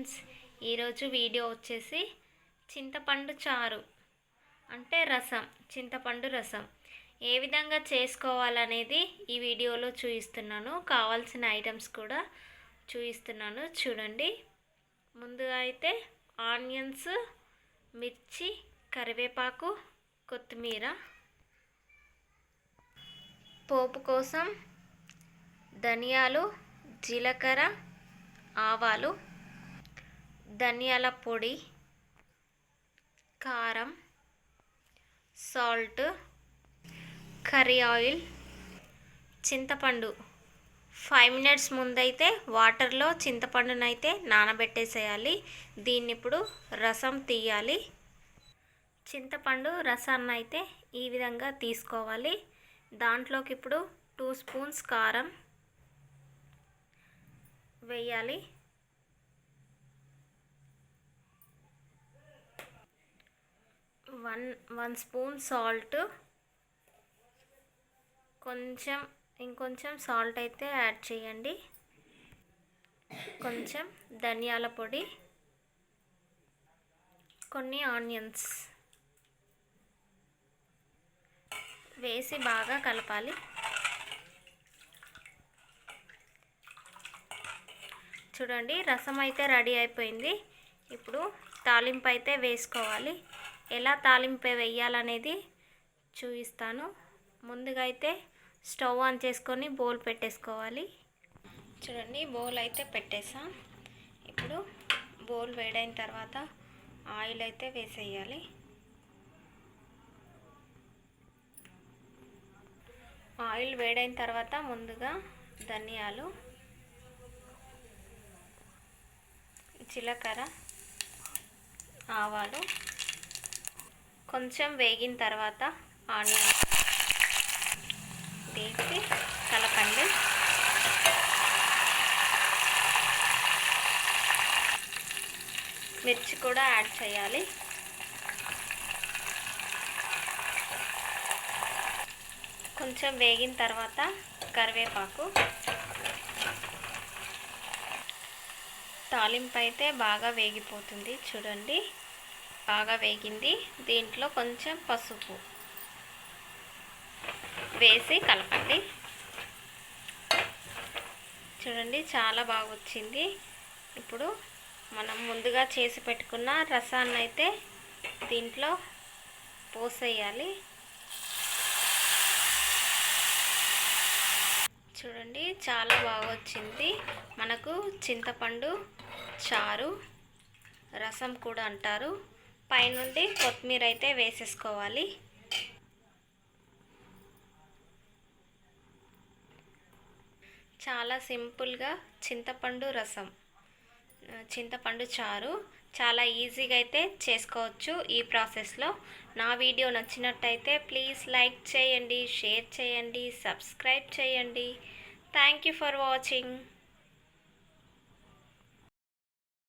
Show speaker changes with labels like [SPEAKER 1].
[SPEAKER 1] Friends ఈరోజు video వచ్చేసి చింతపండు చారు అంటే రసం చింతపండు రసం. ఏ విధంగా చేసుకోవాలనేది ఈ వీడియోలో చూపిస్తున్నాను కావాల్సిన ఐటమ్స్ కూడా చూపిస్తున్నాను చూడండి. ముందుగా అయితే ఆనియన్స్ మిర్చి కరివేపాకు కొత్తిమీర పోపు కోసం ధనియాలు జీలకర్ర ఆవాలు ధనియాల పొడి కారం సాల్ట్ కర్రీ ఆయిల్ చింతపండు. ఫైవ్ మినిట్స్ ముందైతే వాటర్లో చింతపండునైతే నానబెట్టేసేయాలి. దీన్ని ఇప్పుడు రసం తీయాలి. చింతపండు రసాన్ని అయితే ఈ విధంగా తీసుకోవాలి. దాంట్లోకి ఇప్పుడు టూ స్పూన్స్ కారం వేయాలి. One one spoon salt. కొంచెం ఇంకొంచెం సాల్ట్ అయితే యాడ్ చేయండి. కొంచెం ధనియాల పొడి. కొన్ని ఆనియన్స్. వేసి బాగా కలపాలి. చూడండి రసం అయితే రెడీ అయిపోయింది. ఇప్పుడు తాలింపు అయితే వేసుకోవాలి. ఎలా తాలింపు వేయాలనేది చూపిస్తాను. ముందుగా అయితే స్టవ్ ఆన్ చేసుకొని బౌల్ పెట్టేసుకోవాలి. చూడండి బౌల్ అయితే పెట్టేసాం. ఇప్పుడు బౌల్ వేడైన తర్వాత ఆయిల్ అయితే వేసేయాలి. ఆయిల్ వేడైన తర్వాత ముందుగా ధనియాలు జీలకర్ర ఆవాలు కొంచెం వేగిన తర్వాత ఆనియన్ వేసి కలపండి. మిర్చి కూడా యాడ్ చేయాలి. కొంచెం వేగిన తర్వాత కరివేపాకు. తాలింపు అయితే బాగా వేగిపోతుంది. చూడండి. బాగా వేగింది. దీంట్లో కొంచెం పసుపు వేసి కలపండి. చూడండి చాలా బాగా వచ్చింది. ఇప్పుడు మనం ముందుగా చేసి పెట్టుకున్న రసాన్ని అయితే దీంట్లో పోసేయాలి. చూడండి చాలా బాగా వచ్చింది. మనకు చింతపండు చారు రసం కూడా అంటారు. పైనుండి కొత్తిమీర అయితే వేసేసుకోవాలి. చాలా సింపుల్గా చింతపండు రసం చింతపండు చారు చాలా ఈజీగా అయితే చేసుకోవచ్చు ఈ ప్రాసెస్లో. నా వీడియో నచ్చినట్టయితే ప్లీజ్ లైక్ చేయండి షేర్ చేయండి సబ్స్క్రైబ్ చేయండి. Thank you for watching.